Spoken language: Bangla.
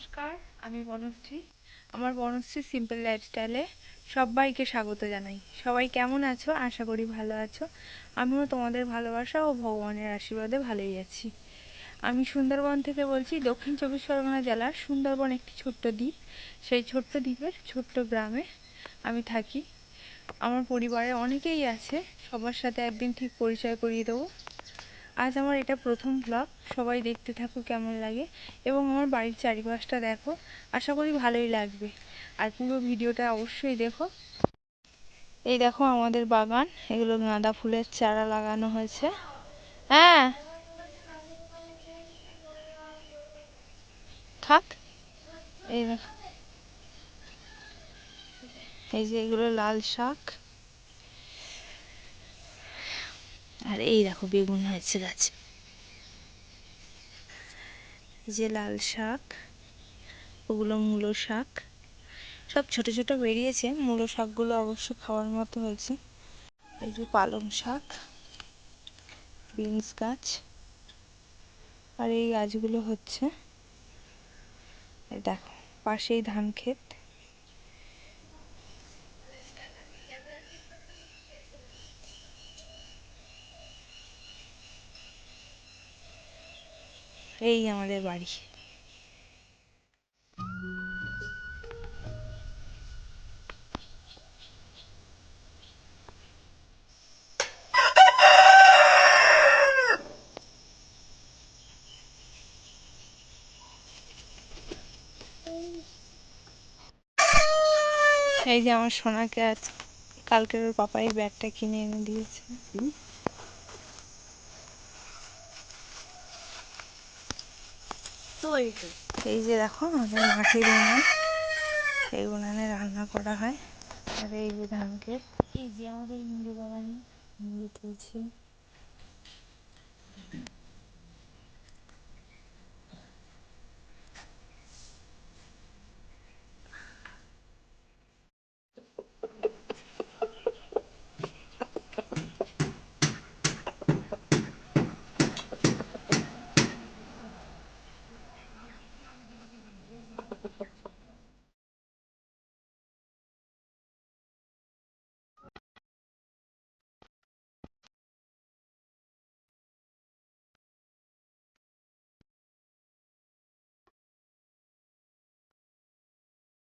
নমস্কার, আমি বনশ্রী। আমার বনশ্রী সিম্পল লাইফস্টাইলে সবাইকে স্বাগত জানাই। সবাই কেমন আছো? আশা করি ভালো আছো। আমিও তোমাদের ভালোবাসা ও ভগবানের আশীর্বাদে ভালোই আছি। আমি সুন্দরবন থেকে বলছি, দক্ষিণ চব্বিশ পরগনা জেলার সুন্দরবন একটি ছোট্ট দ্বীপ। সেই ছোট্ট দ্বীপের ছোট্ট গ্রামে আমি থাকি। আমার পরিবারে অনেকেই আছে, সবার সাথে একদিন ঠিক পরিচয় করিয়ে দেবো। আজ আমার এটা প্রথম ব্লগ সবাই দেখতে থাকো কেমন লাগে। এবং আমার বাড়ির চারিপাশটা দেখো, আশা করি ভালোই লাগবে। আর পুরো ভিডিওটা অবশ্যই দেখো। এই দেখো আমাদের বাগান, এগুলো গাঁদা ফুলের চারা লাগানো হয়েছে। হ্যাঁ। থাক। এই দেখো। এই যে এগুলো লাল শাক। আর এই দেখো বেগুন হয়েছে গাছে যে লাল শাক, ওগুলো মূলো শাক, সব ছোট ছোট বেরিয়েছে। মূলো শাকগুলো অবশ্য খাওয়ার মতো হয়েছে। এই যে পালং শাক, বিনস গাছ, আর এই গাছগুলো হচ্ছে দেখো, পাশেই ধান ক্ষেত। এই আমাদের বাড়ি। এই যে আমার সোনাকে আজ কালকের ওর পাপা এই ব্যাগটা কিনে এনে দিয়েছে। এই যে দেখো আমাদের মাটির উনান। এই উনানে রান্না করা হয়। আর এই যে ধানকে। এই যে আমাদের মুড়ি বাগানে মুড়ি